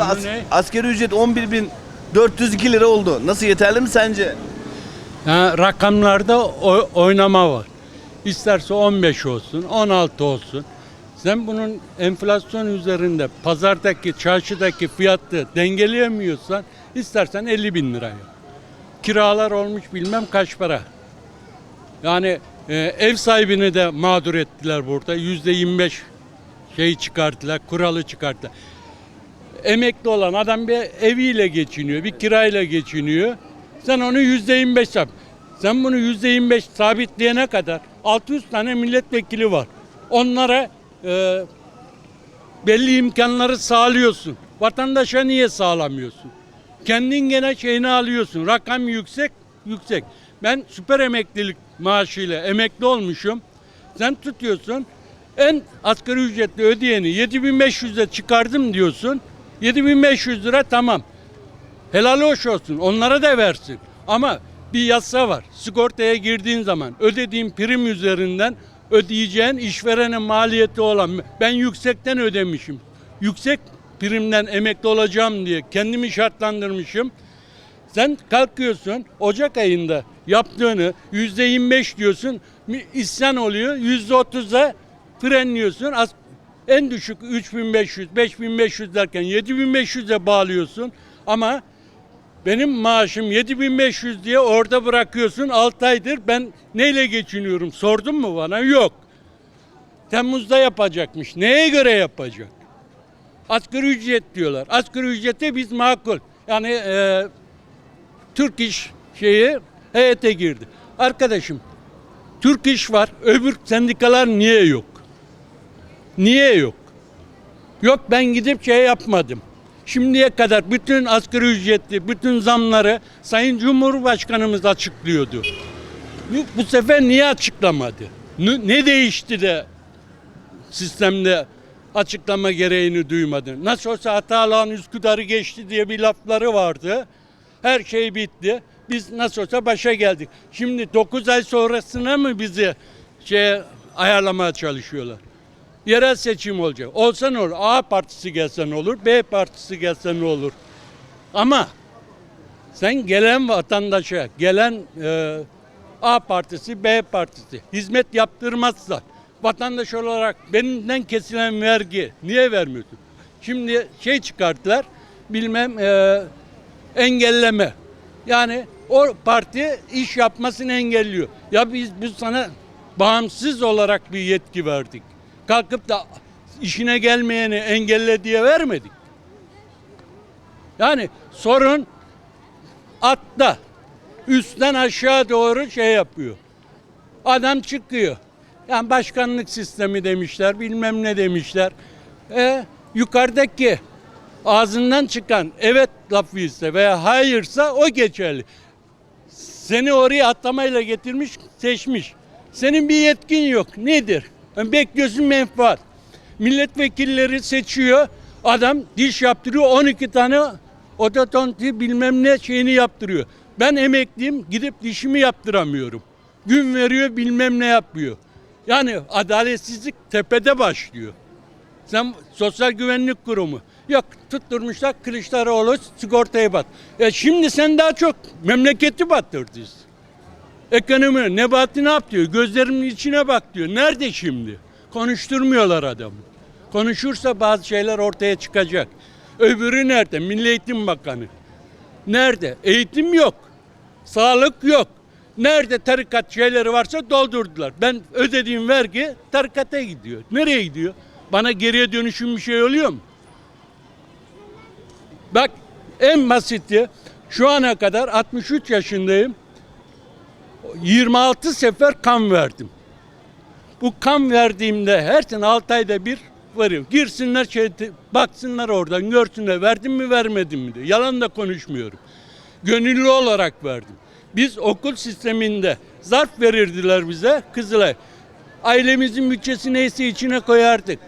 Abi as- ne? asgari ücret 11.402 lira oldu. Nasıl yeterli mi sence? Ha, rakamlarda o- oynama var. İsterse 15 olsun, 16 olsun. Sen bunun enflasyon üzerinde pazardaki, çarşıdaki fiyatı dengeleyemiyorsan istersen 50 bin lira yap. Kiralar olmuş bilmem kaç para. Yani e, ev sahibini de mağdur ettiler burada. Yüzde 25 şey çıkarttılar, kuralı çıkarttılar. Emekli olan adam bir eviyle geçiniyor, bir kirayla geçiniyor. Sen onu yüzde 25 yap. Sen bunu yüzde 25 sabitleyene kadar 600 tane milletvekili var. Onlara e, belli imkanları sağlıyorsun. Vatandaşa niye sağlamıyorsun? Kendin gene şeyini alıyorsun. Rakam yüksek, yüksek. Ben süper emeklilik maaşıyla emekli olmuşum. Sen tutuyorsun. En asgari ücretli ödeyeni 7500'e çıkardım diyorsun. 7500 lira tamam. Helal hoş olsun. Onlara da versin. Ama bir yasa var. Sigortaya girdiğin zaman ödediğin prim üzerinden ödeyeceğin işverenin maliyeti olan ben yüksekten ödemişim. Yüksek primden emekli olacağım diye kendimi şartlandırmışım. Sen kalkıyorsun Ocak ayında yaptığını yüzde 25 diyorsun isyan oluyor yüzde 30'a frenliyorsun. En düşük 3500 5500 derken 7500'e bağlıyorsun ama benim maaşım 7500 diye orada bırakıyorsun 6 aydır ben neyle geçiniyorum sordun mu bana yok. Temmuz'da yapacakmış neye göre yapacak? Asgari ücret diyorlar. Asgari ücrete biz makul. Yani e, Türk İş şeyi heyete girdi. Arkadaşım Türk İş var. Öbür sendikalar niye yok? Niye yok? Yok ben gidip şey yapmadım. Şimdiye kadar bütün asgari ücretli, bütün zamları Sayın Cumhurbaşkanımız açıklıyordu. Bu, sefer niye açıklamadı? Ne değişti de sistemde açıklama gereğini duymadı. Nasıl olsa hatalan Üsküdar'ı geçti diye bir lafları vardı. Her şey bitti. Biz nasıl olsa başa geldik. Şimdi 9 ay sonrasına mı bizi şey ayarlamaya çalışıyorlar? Yerel seçim olacak. Olsa ne olur? A partisi gelse ne olur? B partisi gelse ne olur? Ama sen gelen vatandaşa, gelen e, A partisi, B partisi hizmet yaptırmazsa vatandaş olarak benden kesilen vergi niye vermiyorsun? Şimdi şey çıkarttılar, bilmem e, engelleme. Yani o parti iş yapmasını engelliyor. Ya biz biz sana bağımsız olarak bir yetki verdik. Kalkıp da işine gelmeyeni engelle diye vermedik. Yani sorun atta üstten aşağı doğru şey yapıyor. Adam çıkıyor. Yani başkanlık sistemi demişler, bilmem ne demişler. E, yukarıdaki ağzından çıkan evet lafı ise veya hayırsa o geçerli. Seni oraya atlamayla getirmiş, seçmiş. Senin bir yetkin yok. Nedir? Yani bekliyorsun menfaat. Milletvekilleri seçiyor. Adam diş yaptırıyor 12 tane ototonti bilmem ne şeyini yaptırıyor. Ben emekliyim gidip dişimi yaptıramıyorum. Gün veriyor bilmem ne yapıyor. Yani adaletsizlik tepede başlıyor. Sen sosyal güvenlik kurumu. Yok tutturmuşlar Kılıçdaroğlu sigortayı bat. E şimdi sen daha çok memleketi battırdın. Ekonomi Nebati ne yap diyor? Gözlerimin içine bak diyor. Nerede şimdi? Konuşturmuyorlar adamı. Konuşursa bazı şeyler ortaya çıkacak. Öbürü nerede? Milli Eğitim Bakanı. Nerede? Eğitim yok. Sağlık yok. Nerede tarikat şeyleri varsa doldurdular. Ben ödediğim vergi tarikata gidiyor. Nereye gidiyor? Bana geriye dönüşüm bir şey oluyor mu? Bak en basiti şu ana kadar 63 yaşındayım. 26 sefer kan verdim. Bu kan verdiğimde her sene 6 ayda bir varıyorum. Girsinler şey, baksınlar oradan görsünler verdim mi vermedim mi diye. Yalan da konuşmuyorum. Gönüllü olarak verdim. Biz okul sisteminde zarf verirdiler bize Kızılay. Ailemizin bütçesi neyse içine koyardık.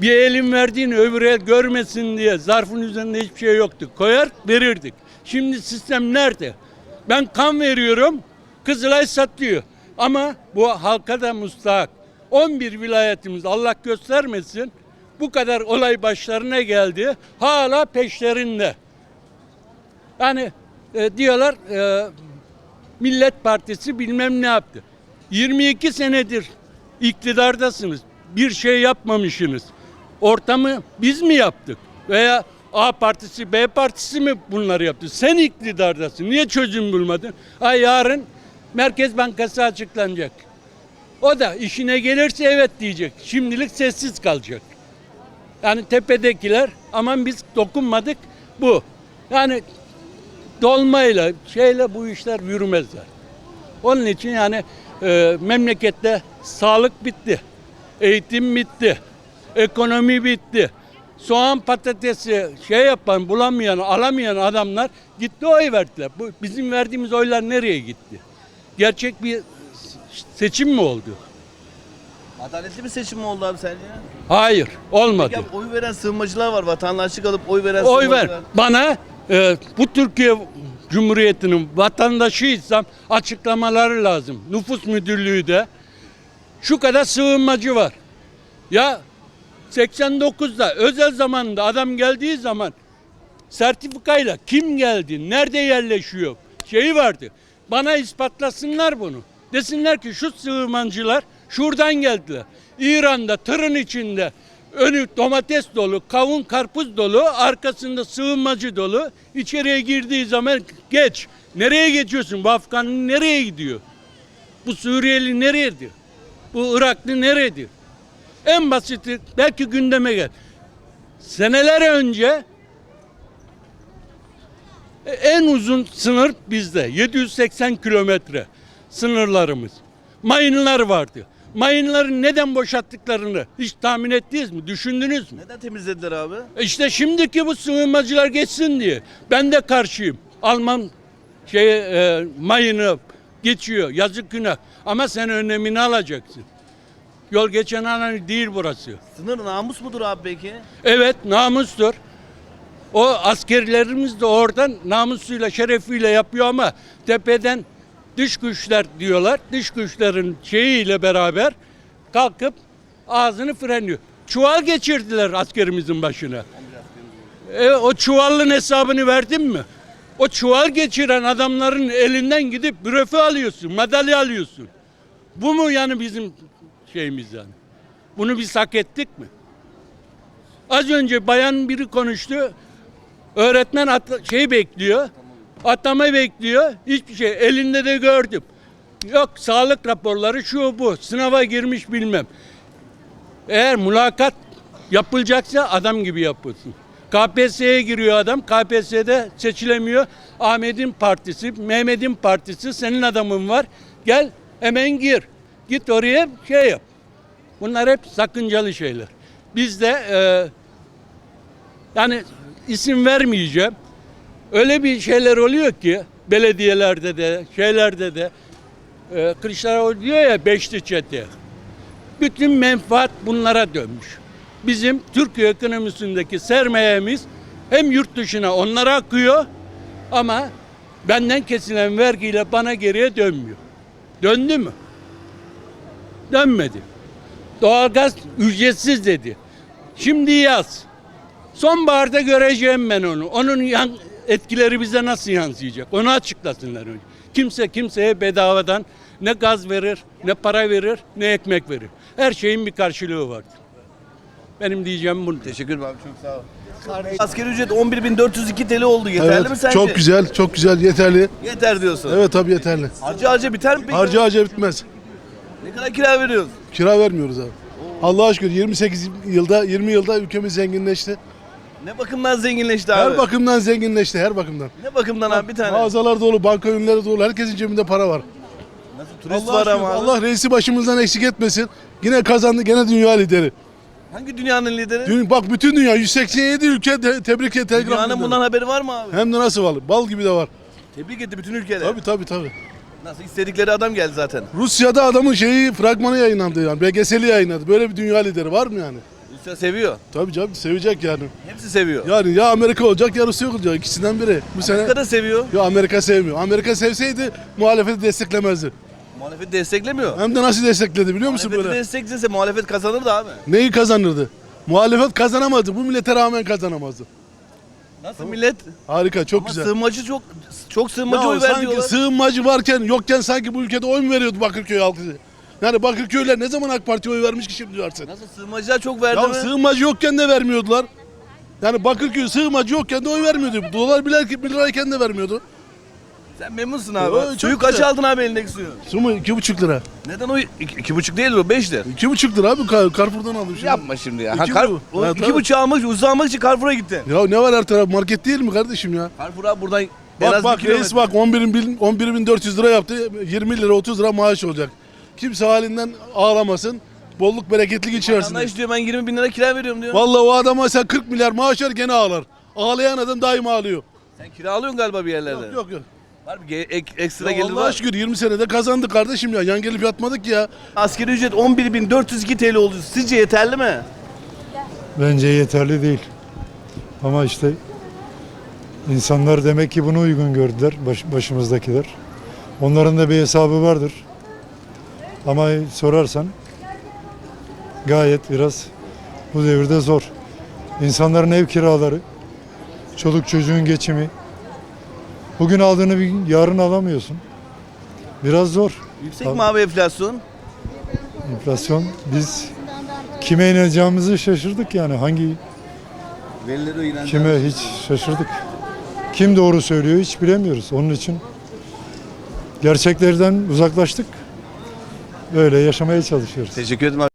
Bir elin verdiğini öbür el görmesin diye zarfın üzerinde hiçbir şey yoktu. Koyar verirdik. Şimdi sistem nerede? Ben kan veriyorum, Kızılay satıyor. Ama bu halka da müstahak. 11 vilayetimiz Allah göstermesin Bu kadar olay başlarına geldi. Hala peşlerinde. Yani e, diyorlar e, Millet Partisi bilmem ne yaptı. 22 senedir iktidardasınız. Bir şey yapmamışsınız. Ortamı biz mi yaptık? Veya A partisi, B partisi mi bunları yaptı? Sen iktidardasın. Niye çözüm bulmadın? Ha yarın Merkez Bankası açıklanacak. O da işine gelirse evet diyecek. Şimdilik sessiz kalacak. Yani tepedekiler aman biz dokunmadık bu. Yani dolmayla şeyle bu işler yürümezler. Onun için yani e, memlekette sağlık bitti. Eğitim bitti. Ekonomi bitti. Soğan patatesi şey yapan, bulamayan, alamayan adamlar gitti oy verdiler. Bu bizim verdiğimiz oylar nereye gitti? Gerçek bir seçim mi oldu? Adaletli bir seçim mi oldu abi sence? Hayır, olmadı. Ya oy veren sığınmacılar var. Vatandaşlık alıp oy veren Oy sığınmacılar. ver. Bana e, bu Türkiye Cumhuriyeti'nin vatandaşıysam açıklamaları lazım. Nüfus müdürlüğü de şu kadar sığınmacı var. Ya 89'da özel zamanında adam geldiği zaman sertifikayla kim geldi, nerede yerleşiyor şeyi vardı. Bana ispatlasınlar bunu. Desinler ki şu sığınmacılar şuradan geldiler. İran'da tırın içinde önü domates dolu, kavun karpuz dolu, arkasında sığınmacı dolu. İçeriye girdiği zaman geç. Nereye geçiyorsun? Bu Afganlı nereye gidiyor? Bu Suriyeli nereyedir? Bu Iraklı neredir? En basiti belki gündeme gel. Seneler önce en uzun sınır bizde. 780 kilometre sınırlarımız. Mayınlar vardı. Mayınları neden boşalttıklarını hiç tahmin ettiniz mi? Düşündünüz mü? Neden temizlediler abi? E İşte şimdiki bu sığınmacılar geçsin diye. Ben de karşıyım. Alman şey e, mayını geçiyor. Yazık günah. Ama sen önemini alacaksın. Yol geçen alan değil burası. Sınır namus mudur abi peki? Evet namustur. O askerlerimiz de oradan namusuyla şerefiyle yapıyor ama tepeden dış güçler diyorlar. Dış güçlerin şeyiyle beraber kalkıp ağzını frenliyor. Çuval geçirdiler askerimizin başına. E, o çuvallın hesabını verdin mi? O çuval geçiren adamların elinden gidip bürefi alıyorsun, madalya alıyorsun. Bu mu yani bizim şeyimiz yani? Bunu biz hak ettik mi? Az önce bayan biri konuştu. Öğretmen atla, şey bekliyor. Atama bekliyor. Hiçbir şey. Elinde de gördüm. Yok sağlık raporları şu bu. Sınava girmiş bilmem. Eğer mülakat yapılacaksa adam gibi yapılsın. KPSS'ye giriyor adam. KPSS'de seçilemiyor. Ahmet'in partisi, Mehmet'in partisi, senin adamın var. Gel hemen gir. Git oraya şey yap. Bunlar hep sakıncalı şeyler. Biz de e, yani isim vermeyeceğim. Öyle bir şeyler oluyor ki belediyelerde de şeylerde de e, Kılıçdaroğlu diyor ya beşli çete. Bütün menfaat bunlara dönmüş. Bizim Türkiye ekonomisindeki sermayemiz hem yurt dışına onlara akıyor ama benden kesilen vergiyle bana geriye dönmüyor. Döndü mü? Dönmedi. Doğalgaz ücretsiz dedi. Şimdi yaz. Sonbaharda göreceğim ben onu. Onun yan, etkileri bize nasıl yansıyacak? Onu açıklasınlar önce. Kimse kimseye bedavadan ne gaz verir, ne para verir, ne ekmek verir. Her şeyin bir karşılığı vardır. Benim diyeceğim bunu. Teşekkür ederim abi çok sağ ol. Asgari ücret 11.402 TL oldu. Yeterli Evet, mi sence? Çok güzel, çok güzel, yeterli. Yeter diyorsun. Evet tabii yeterli. Harca harca biter mi peki? Harca harca bitmez. Ne kadar kira veriyoruz? Kira vermiyoruz abi. Allah aşkına 28 yılda, 20 yılda ülkemiz zenginleşti. Ne bakımdan zenginleşti abi? Her bakımdan zenginleşti, her bakımdan. Ne bakımdan abi bir tane? Mağazalar dolu, banka ürünleri dolu, herkesin cebinde para var. Nasıl turist Allah, var aşkına, ama abi. Allah reisi başımızdan eksik etmesin. Yine kazandı, gene dünya lideri. Hangi dünyanın lideri? Dün, bak bütün dünya 187 ülke de, tebrik et, telgraf Dünyanın bundan haberi var mı abi? Hem de nasıl var? Bal gibi de var. Tebrik etti bütün ülkeler. Tabii tabii tabii. Nasıl istedikleri adam geldi zaten. Rusya'da adamın şeyi fragmanı yayınlandı yani. BGS'li yayınladı. Böyle bir dünya lideri var mı yani? Rusya seviyor. Tabii canım sevecek yani. Hepsi seviyor. Yani ya Amerika olacak ya Rusya olacak. İkisinden biri. Bu sene Amerika da seviyor. ya Amerika sevmiyor. Amerika sevseydi muhalefeti desteklemezdi. Muhalefet desteklemiyor. Hem de nasıl destekledi biliyor musun Muhalefeti böyle? desteklese muhalefet kazanırdı abi. Neyi kazanırdı? Muhalefet kazanamazdı. Bu millete rağmen kazanamazdı. Nasıl millet? Harika çok Ama güzel. sığınmacı çok çok sığınmacı Ya oy ver sanki diyorlar. sığınmacı varken yokken sanki bu ülkede oy mu veriyordu Bakırköy halkı? Yani Bakırköylüler ne zaman AK Parti'ye oy vermiş ki şimdi versin? Nasıl sığınmacılar çok verdi Ya mi? sığınmacı yokken de vermiyordular. Yani Bakırköy sığınmacı yokken de oy vermiyordu. Dolar biler, bir lirayken de vermiyordu. Sen memnunsun abi. Çok Suyu kaç güzel. aldın abi elindeki suyu? Su mu? İki buçuk lira. Neden o iki, iki buçuk değil o beş lira? İki buçuk lira abi Kar- Carrefour'dan aldım şimdi. Yapma şimdi ya. Ha, İki kar, bu. o Ha, iki tabii. buçuğu almak, almak için Carrefour'a gittin. Ya ne var her taraf market değil mi kardeşim ya? Carrefour abi buradan en Bak az bak reis kilometre. bak 11 bin, 11 bin 400 lira yaptı. 20 lira 30 lira maaş olacak. Kimse halinden ağlamasın. Bolluk bereketli geçirsin. Vatandaş diyor ben 20 bin lira kira veriyorum diyor. Vallahi o adama sen 40 milyar maaş ver gene ağlar. Ağlayan adam daima ağlıyor. Sen kira alıyorsun galiba bir yerlerde. Yok yok yok. Var bir ge- ek- ekstra Ya gelir Allah'a var. şükür 20 senede kazandık kardeşim ya. Yan gelip yatmadık ya. Asgari ücret 11.402 TL oldu. Sizce yeterli mi? Bence yeterli değil. Ama işte insanlar demek ki bunu uygun gördüler baş- başımızdakiler. Onların da bir hesabı vardır. Ama sorarsan gayet biraz bu devirde zor. İnsanların ev kiraları, çoluk çocuğun geçimi. Bugün aldığını bir yarın alamıyorsun. Biraz zor. Yüksek Tabii. mi abi enflasyon? Enflasyon biz kime inanacağımızı şaşırdık yani hangi. Kime hiç şaşırdık. Kim doğru söylüyor hiç bilemiyoruz. Onun için gerçeklerden uzaklaştık. Böyle yaşamaya çalışıyoruz. Teşekkür ederim.